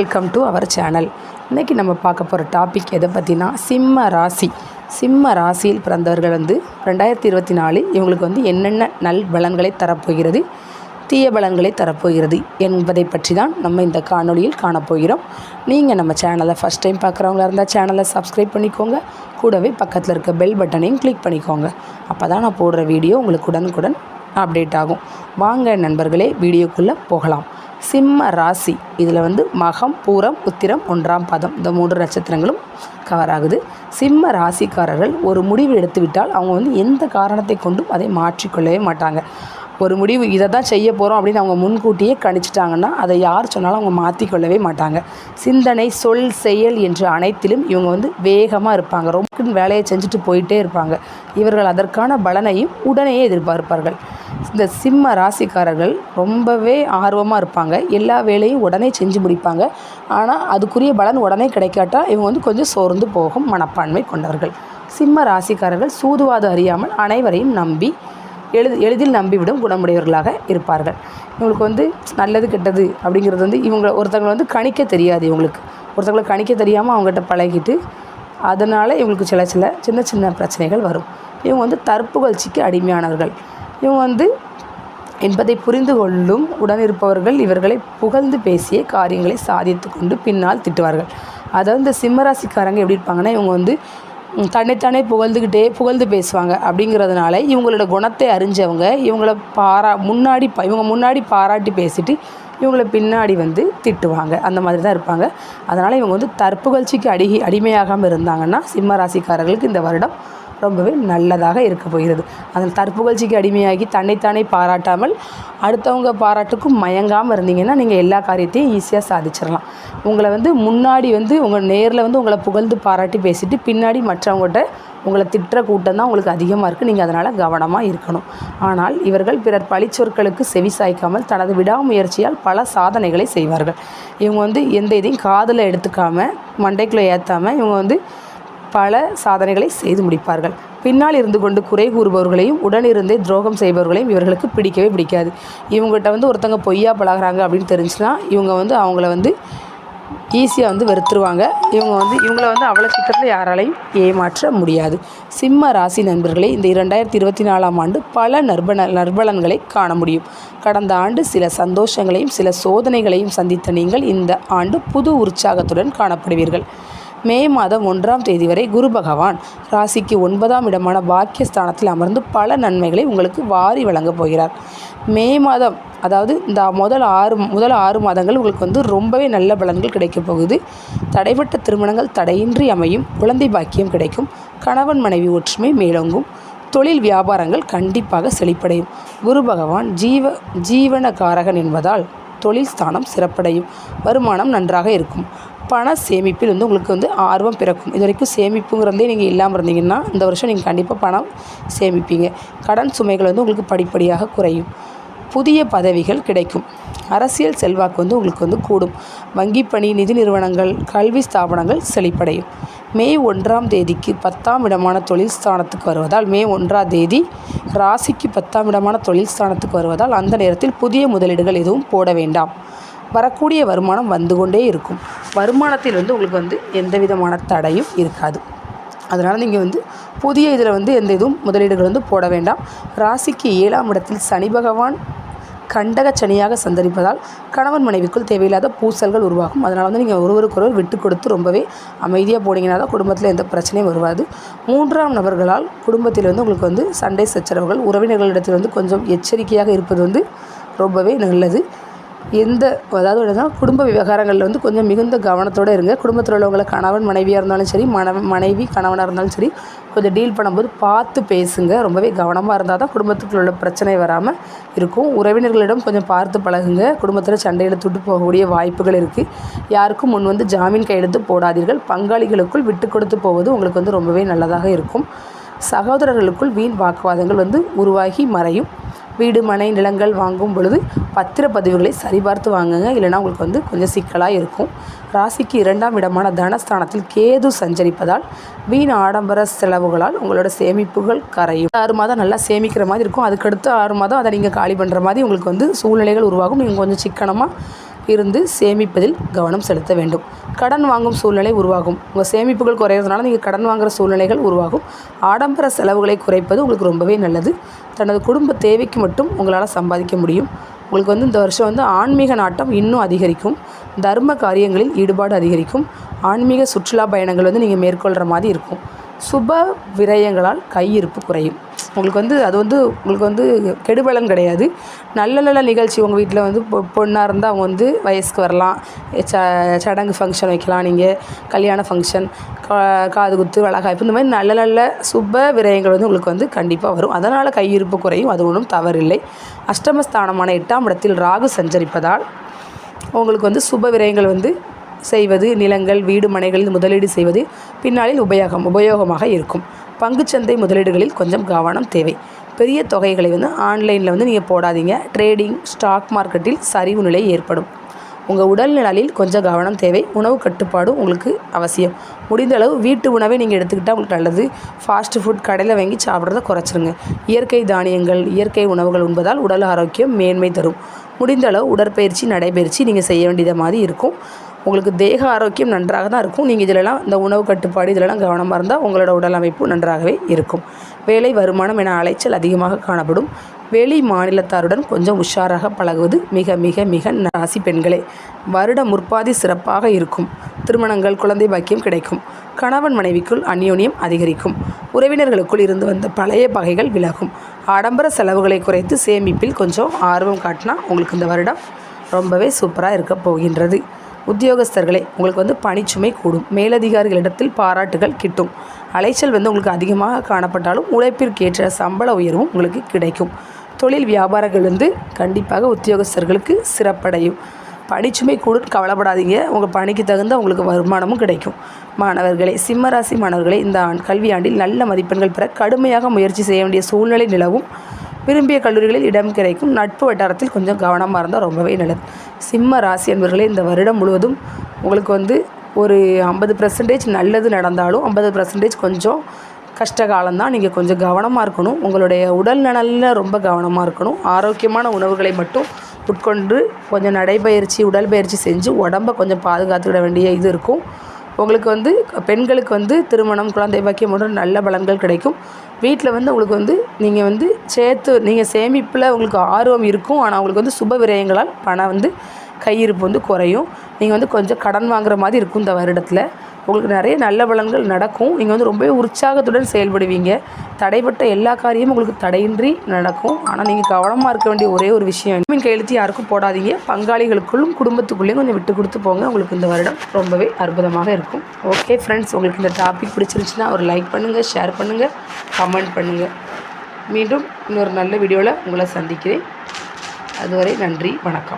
Welcome to our channel இன்றைக்கி நம்ம பார்க்க போகிற டாபிக் எதை பற்றினா சிம்ம ராசி. சிம்ம ராசியில் பிறந்தவர்கள் வந்து ரெண்டாயிரத்தி இருபத்தி நாலு இவங்களுக்கு வந்து என்னென்ன நல் பலன்களை தரப்போகிறது தீய பலன்களை தரப்போகிறது என்பதை பற்றி தான் நம்ம இந்த காணொளியில் காணப்போகிறோம். நீங்கள் நம்ம சேனலை ஃபஸ்ட் டைம் பார்க்குறவங்களா இருந்தால் சேனலை சப்ஸ்கிரைப் பண்ணிக்கோங்க. கூடவே பக்கத்தில் இருக்க பெல் பட்டனையும் கிளிக் பண்ணிக்கோங்க. அப்போ தான் நான் போடுற வீடியோ உங்களுக்கு உடனுக்குடன் அப்டேட் ஆகும். வாங்க நண்பர்களே வீடியோக்குள்ளே போகலாம். சிம்ம ராசி. இதில் வந்து மகம் பூரம் உத்திரம் ஒன்றாம் பதம். இந்த மூன்று நட்சத்திரங்களும் கவர் ஆகுது. சிம்ம ராசிக்காரர்கள் ஒரு முடிவு எடுத்துவிட்டால் அவங்க வந்து எந்த காரணத்தை கொண்டும் அதை மாற்றிக்கொள்ளவே மாட்டாங்க. ஒரு முடிவு இதை தான் செய்ய போகிறோம் அப்படின்னு அவங்க முன்கூட்டியே கணிச்சிட்டாங்கன்னா அதை யார் சொன்னாலும் அவங்க மாற்றிக்கொள்ளவே மாட்டாங்க. சிந்தனை சொல் செயல் என்று அனைத்திலும் இவங்க வந்து வேகமாக இருப்பாங்க. ரொம்ப வேலையை செஞ்சுட்டு போயிட்டே இருப்பாங்க. இவர்கள் அதற்கான பலனையும் உடனே எதிர்பார்ப்பார்கள். இந்த சிம்ம ராசிக்காரர்கள் ரொம்பவே ஆர்வமாக இருப்பாங்க. எல்லா வேலையும் உடனே செஞ்சு முடிப்பாங்க. ஆனால் அதுக்குரிய பலன் உடனே கிடைக்காட்டால் இவங்க வந்து கொஞ்சம் சோர்ந்து போகும் மனப்பான்மை கொண்டவர்கள். சிம்ம ராசிக்காரர்கள் சூதுவாது அறியாமல் அனைவரையும் நம்பி எழு எளிதில் நம்பிவிடும் குணமுடையவர்களாக இருப்பார்கள். இவங்களுக்கு வந்து நல்லது கெட்டது அப்படிங்கிறது வந்து இவங்க ஒருத்தவங்களை வந்து கணிக்க தெரியாது இவங்களுக்கு. ஒருத்தங்களை கணிக்க தெரியாமல் அவங்ககிட்ட பழகிட்டு அதனால் இவங்களுக்கு சில சில சின்ன சின்ன பிரச்சனைகள் வரும். இவங்க வந்து தற்புகழ்ச்சிக்கு அடிமையானவர்கள். இவங்க வந்து என்பதை புரிந்து கொள்ளும் உடனிருப்பவர்கள் இவர்களை புகழ்ந்து பேசிய காரியங்களை சாதித்து கொண்டு பின்னால் திட்டுவார்கள். அதாவது இந்த சிம்மராசிக்காரங்க எப்படி இருப்பாங்கன்னா இவங்க வந்து தன்னைத்தானே புகழ்ந்துக்கிட்டே புகழ்ந்து பேசுவாங்க. அப்படிங்கிறதுனால இவங்களோட குணத்தை அறிஞ்சவங்க இவங்கள பாரா முன்னாடி ப- இவங்க முன்னாடி பாராட்டி பேசிட்டு இவங்கள பின்னாடி வந்து திட்டுவாங்க. அந்த மாதிரி தான் இருப்பாங்க. அதனால் இவங்க வந்து தற்புகழ்ச்சிக்கு அடி அடிமையாகாமல் இருந்தாங்கன்னா சிம்ம ராசிக்காரர்களுக்கு இந்த வருடம் ரொம்பவே நல்லதாக இருக்க போகிறது. அதில் தற்புகழ்ச்சிக்கு அடிமையாகி தன்னைத்தானே பாராட்டாமல் அடுத்தவங்க பாராட்டுக்கும் மயங்காமல் இருந்தீங்கன்னா நீங்கள் எல்லா காரியத்தையும் ஈஸியாக சாதிச்சிடலாம் உங்களை வந்து முன்னாடி வந்து உங்கள் நேரில் வந்து உங்களை புகழ்ந்து பாராட்டி பேசிட்டு பின்னாடி மற்றவங்ககிட்ட உங்களை திட்டுற கூட்டம் தான் உங்களுக்கு அதிகமாக இருக்குது நீங்கள் அதனால் கவனமாக இருக்கணும். ஆனால் இவர்கள் பிறர் பழிச்சொற்களுக்கு செவி சாய்க்காமல் தனது விடாமுயற்சியால் பல சாதனைகளை செய்வார்கள். இவங்க வந்து எந்த இதையும் காதில் எடுத்துக்காமல் மண்டைக்குள்ளே ஏற்றாமல் இவங்க வந்து பல சாதனைகளை செய்து முடிப்பார்கள். பின்னால் இருந்து கொண்டு குறை கூறுபவர்களையும் உடனிருந்தே துரோகம் செய்பவர்களையும் இவர்களுக்கு பிடிக்கவே பிடிக்காது. இவங்ககிட்ட வந்து ஒருத்தங்க பொய்யா பழகுறாங்க அப்படின்னு தெரிஞ்சுன்னா இவங்க வந்து அவங்கள வந்து ஈஸியாக வந்து வெறுத்துருவாங்க. இவங்க வந்து இவங்கள வந்து அவ்வளோ சீக்கிரத்தில் யாராலையும் ஏமாற்ற முடியாது. சிம்ம ராசி நண்பர்களே இந்த இரண்டாயிரத்தி இருபத்தி நாலாம் ஆண்டு பல நற்பன நற்பலன்களை காண முடியும். கடந்த ஆண்டு சில சந்தோஷங்களையும் சில சோதனைகளையும் சந்தித்த நீங்கள் இந்த ஆண்டு புது உற்சாகத்துடன் காணப்படுவீர்கள். மே மாதம் ஒன்றாம் தேதி வரை குரு பகவான் ராசிக்கு ஒன்பதாம் இடமான பாக்கியஸ்தானத்தில் அமர்ந்து பல நன்மைகளை உங்களுக்கு வாரி வழங்கப் போகிறார். மே மாதம் அதாவது இந்த முதல் ஆறு முதல் ஆறு மாதங்கள் உங்களுக்கு வந்து ரொம்பவே நல்ல பலன்கள் கிடைக்கப் போகுது. தடைப்பட்ட திருமணங்கள் தடையின்றி அமையும் குழந்தை பாக்கியம் கிடைக்கும் கணவன் மனைவி ஒற்றுமை மேலோங்கும் தொழில் வியாபாரங்கள் கண்டிப்பாக செழிப்படையும். குரு பகவான் ஜீவ ஜீவனகாரகன் என்பதால் தொழில் ஸ்தானம் சிறப்படையும் வருமானம் நன்றாக இருக்கும். பண சேமிப்பில் வந்து உங்களுக்கு வந்து ஆர்வம் பிறக்கும். இது வரைக்கும் சேமிப்புங்கிறதே நீங்கள் இல்லாமல் இருந்தீங்கன்னா இந்த வருஷம் நீங்கள் கண்டிப்பாக பணம் சேமிப்பீங்க. கடன் சுமைகள் வந்து உங்களுக்கு படிப்படியாக குறையும். புதிய பதவிகள் கிடைக்கும். அரசியல் செல்வாக்கு வந்து உங்களுக்கு வந்து கூடும். வங்கி பணி நிதி நிறுவனங்கள் கல்வி ஸ்தாபனங்கள் செழிப்படையும். மே ஒன்றாம் தேதிக்கு பத்தாம் இடமான தொழில் ஸ்தானத்துக்கு வருவதால் மே ஒன்றாம் தேதி ராசிக்கு பத்தாம் இடமான தொழில் ஸ்தானத்துக்கு வருவதால் அந்த நேரத்தில் புதிய முதலீடுகள் எதுவும் போட வேண்டாம். வரக்கூடிய வருமானம் வந்து கொண்டே இருக்கும். வருமானத்தில் வந்து உங்களுக்கு வந்து எந்த விதமான தடையும் இருக்காது. அதனால் நீங்கள் வந்து புதிய இதில் வந்து எந்த இதுவும் முதலீடுகள் வந்து போட வேண்டாம். ராசிக்கு ஏழாம் இடத்தில் சனி பகவான் கண்டக சனியாக சந்தரிப்பதால் கணவன் மனைவிக்குள் தேவையில்லாத பூசல்கள் உருவாகும். அதனால் வந்து நீங்கள் ஒருவருக்கொருவர் விட்டு கொடுத்து ரொம்பவே அமைதியாக போனீங்கன்னா தான் குடும்பத்தில் எந்த பிரச்சனையும் வருவாது. மூன்றாம் நபர்களால் குடும்பத்தில் வந்து உங்களுக்கு வந்து சண்டை சச்சரவுகள் உறவினர்களிடத்தில் வந்து கொஞ்சம் எச்சரிக்கையாக இருப்பது வந்து ரொம்பவே நல்லது. எந்த அதாவது என்னன்னா குடும்ப விவகாரங்களில் வந்து கொஞ்சம் மிகுந்த கவனத்தோடு இருங்க. குடும்பத்தில் உள்ளவங்களை கணவன் மனைவியாக இருந்தாலும் சரி மன மனைவி கணவனாக இருந்தாலும் சரி கொஞ்சம் டீல் பண்ணும்போது பார்த்து பேசுங்க. ரொம்பவே கவனமாக இருந்தால் தான் குடும்பத்துக்குள்ள உள்ள பிரச்சனை வராமல் இருக்கும். உறவினர்களிடம் கொஞ்சம் பார்த்து பழகுங்க. குடும்பத்தில் சண்டையில் துட்டு போகக்கூடிய வாய்ப்புகள் இருக்குது யாருக்கும் முன் வந்து ஜாமீன் கையெழுத்து போடாதீர்கள். பங்காளிகளுக்குள் விட்டு கொடுத்து போவது உங்களுக்கு வந்து ரொம்பவே நல்லதாக இருக்கும். சகோதரர்களுக்குள் வீண் வாக்குவாதங்கள் வந்து உருவாகி மறையும். வீடு மனை நிலங்கள் வாங்கும் பொழுது பத்திரப்பதிவுகளை சரிபார்த்து வாங்குங்க. இல்லைனா உங்களுக்கு வந்து கொஞ்சம் சிக்கலாக இருக்கும். ராசிக்கு இரண்டாம் இடமான தனஸ்தானத்தில் கேது சஞ்சரிப்பதால் வீண் ஆடம்பர செலவுகளால் உங்களோட சேமிப்புகள் கரையும். ஆறு மாதம் நல்லா சேமிக்கிற மாதிரி இருக்கும். அதுக்கடுத்து ஆறு மாதம் அதை நீங்கள் காலி பண்ணுற மாதிரி உங்களுக்கு வந்து சூழ்நிலைகள் உருவாகும். நீங்கள் கொஞ்சம் சிக்கனமாக இருந்து சேமிப்பதில் கவனம் செலுத்த வேண்டும். கடன் வாங்கும் சூழ்நிலை உருவாகும். உங்கள் சேமிப்புகள் குறையிறதுனால நீங்கள் கடன் வாங்குகிற சூழ்நிலைகள் உருவாகும். ஆடம்பர செலவுகளை குறைப்பது உங்களுக்கு ரொம்பவே நல்லது. தனது குடும்ப தேவைக்கு மட்டும் உங்களால் சம்பாதிக்க முடியும். உங்களுக்கு வந்து இந்த வருஷம் வந்து ஆன்மீக நாட்டம் இன்னும் அதிகரிக்கும். தர்ம காரியங்களில் ஈடுபாடு அதிகரிக்கும். ஆன்மீக சுற்றுலா பயணங்கள் வந்து நீங்கள் மேற்கொள்கிற மாதிரி இருக்கும். சுப விரயங்களால் கையிருப்பு குறையும். உங்களுக்கு வந்து அது வந்து உங்களுக்கு வந்து கெடுபலன் கிடையாது. நல்ல நல்ல நிகழ்ச்சி உங்கள் வீட்டில் வந்து பொ பொண்ணாக இருந்தால் அவங்க வந்து வயசுக்கு வரலாம். ச சடங்கு ஃபங்க்ஷன் வைக்கலாம் நீங்கள் கல்யாண ஃபங்க்ஷன் கா காது குத்து வளகாய்ப்பு இந்த மாதிரி நல்ல நல்ல சுப விரயங்கள் வந்து உங்களுக்கு வந்து கண்டிப்பாக வரும். அதனால் கையிருப்பு குறையும் அது ஒன்றும் தவறில்லை. அஷ்டமஸ்தானமான எட்டாம் இடத்தில் ராகு சஞ்சரிப்பதால் உங்களுக்கு வந்து சுப விரயங்கள் வந்து செய்வது நிலங்கள் வீடு மனைகளில் முதலீடு செய்வது பின்னாளில் உபயோகம் உபயோகமாக இருக்கும். பங்குச்சந்தை முதலீடுகளில் கொஞ்சம் கவனம் தேவை. பெரிய தொகைகளை வந்து ஆன்லைனில் வந்து நீங்கள் போடாதீங்க. ட்ரேடிங் ஸ்டாக் மார்க்கெட்டில் சரிவு நிலை ஏற்படும். உங்கள் உடல் நலில் கொஞ்சம் கவனம் தேவை. உணவு கட்டுப்பாடும் உங்களுக்கு அவசியம். முடிந்த அளவு வீட்டு உணவை நீங்கள் எடுத்துக்கிட்டால் உங்களுக்கு நல்லது. ஃபாஸ்ட் ஃபுட் கடையில் வாங்கி சாப்பிட்றத குறைச்சிருங்க. இயற்கை தானியங்கள் இயற்கை உணவுகள் உண்பதால் உடல் ஆரோக்கியம் மேன்மை தரும். முடிந்த அளவு உடற்பயிற்சி நடைபயிற்சி நீங்கள் செய்ய வேண்டியது மாதிரி இருக்கும். உங்களுக்கு தேக ஆரோக்கியம் நன்றாக தான் இருக்கும். நீங்கள் இதிலெல்லாம் இந்த உணவு கட்டுப்பாடு இதிலெல்லாம் கவனமாக இருந்தால் உங்களோட உடல் அமைப்பு நன்றாகவே இருக்கும். வேலை வருமானம் என அலைச்சல் அதிகமாக காணப்படும். வெளி மாநிலத்தாருடன் கொஞ்சம் உஷாராக பழகுவது மிக மிக மிக ராசி பெண்களே. வருட முற்பாதி சிறப்பாக இருக்கும். திருமணங்கள் குழந்தை பாக்கியம் கிடைக்கும். கணவன் மனைவிக்குள் அந்யோன்யம் அதிகரிக்கும். உறவினர்களுக்குள் இருந்து வந்த பழைய பகைகள் விலகும். ஆடம்பர செலவுகளை குறைத்து சேமிப்பில் கொஞ்சம் ஆர்வம் காட்டினா உங்களுக்கு இந்த வருடம் ரொம்பவே சூப்பராக இருக்க போகின்றது. உத்தியோகஸ்தர்களே உங்களுக்கு வந்து பணிச்சுமை கூடும். மேலதிகாரிகளிடத்தில் பாராட்டுகள் கிட்டும். அலைச்சல் வந்து உங்களுக்கு அதிகமாக காணப்பட்டாலும் உழைப்பிற்கேற்ற சம்பள உயர்வும் உங்களுக்கு கிடைக்கும். தொழில் வியாபாரங்கள் வந்து கண்டிப்பாக உத்தியோகஸ்தர்களுக்கு சிறப்படையும். பணிச்சுமை கூட கவலைப்படாதீங்க. உங்கள் பணிக்கு தகுந்த உங்களுக்கு வருமானமும் கிடைக்கும். மாணவர்களே சிம்மராசி மாணவர்களே இந்த ஆண்டு கல்வியாண்டில் நல்ல மதிப்பெண்கள் பெற கடுமையாக முயற்சி செய்ய வேண்டிய சூழ்நிலை நிலவும். விரும்பிய கல்லூரிகளில் இடம் கிடைக்கும். நட்பு வட்டாரத்தில் கொஞ்சம் கவனமாக இருந்தால் ரொம்பவே நல்லது. சிம்ம ராசி என்பவர்களே இந்த வருடம் முழுவதும் உங்களுக்கு வந்து ஒரு ஐம்பது பர்சன்டேஜ் நல்லது நடந்தாலும் ஐம்பது பர்சன்டேஜ் கொஞ்சம் கஷ்ட காலம்தான். நீங்கள் கொஞ்சம் கவனமாக இருக்கணும். உங்களுடைய உடல் நலனில் ரொம்ப கவனமாக இருக்கணும். ஆரோக்கியமான உணவுகளை மட்டும் உட்கொண்டு கொஞ்சம் நடைபயிற்சி உடல் பயிற்சி செஞ்சு உடம்ப கொஞ்சம் பாதுகாத்துக்கிட வேண்டிய இது இருக்கும். உங்களுக்கு வந்து பெண்களுக்கு வந்து திருமணம் குழந்தை பாக்கியம் போன்ற நல்ல பலன்கள் கிடைக்கும். வீட்டில் வந்து உங்களுக்கு வந்து நீங்கள் வந்து சேர்த்து நீங்கள் சேமிப்பில் உங்களுக்கு ஆர்வம் இருக்கும். ஆனால் உங்களுக்கு வந்து சுப விரயங்களால் பணம் வந்து கையிருப்பு வந்து குறையும். நீங்கள் வந்து கொஞ்சம் கடன் வாங்குற மாதிரி இருக்கும் இந்த வருடத்தில். உங்களுக்கு நிறைய நல்ல பலன்கள் நடக்கும். நீங்கள் வந்து ரொம்பவே உற்சாகத்துடன் செயல்படுவீங்க. தடைப்பட்ட எல்லா காரியமும் உங்களுக்கு தடையின்றி நடக்கும். ஆனால் நீங்கள் கவனமாக இருக்க வேண்டிய ஒரே ஒரு விஷயம் மீன் கையெழுத்து யாருக்கும் போடாதீங்க. பங்காளிகளுக்குள்ளும் குடும்பத்துக்குள்ளேயும் கொஞ்சம் விட்டு கொடுத்து போங்க. உங்களுக்கு இந்த வருடம் ரொம்பவே அற்புதமாக இருக்கும். ஓகே ஃப்ரெண்ட்ஸ் உங்களுக்கு இந்த டாபிக் பிடிச்சிருந்துச்சுன்னா ஒரு லைக் பண்ணுங்கள் ஷேர் பண்ணுங்கள் கமெண்ட் பண்ணுங்கள் மீண்டும் இன்னொரு நல்ல வீடியோவில் உங்களை சந்திக்கிறேன். அதுவரை நன்றி வணக்கம்.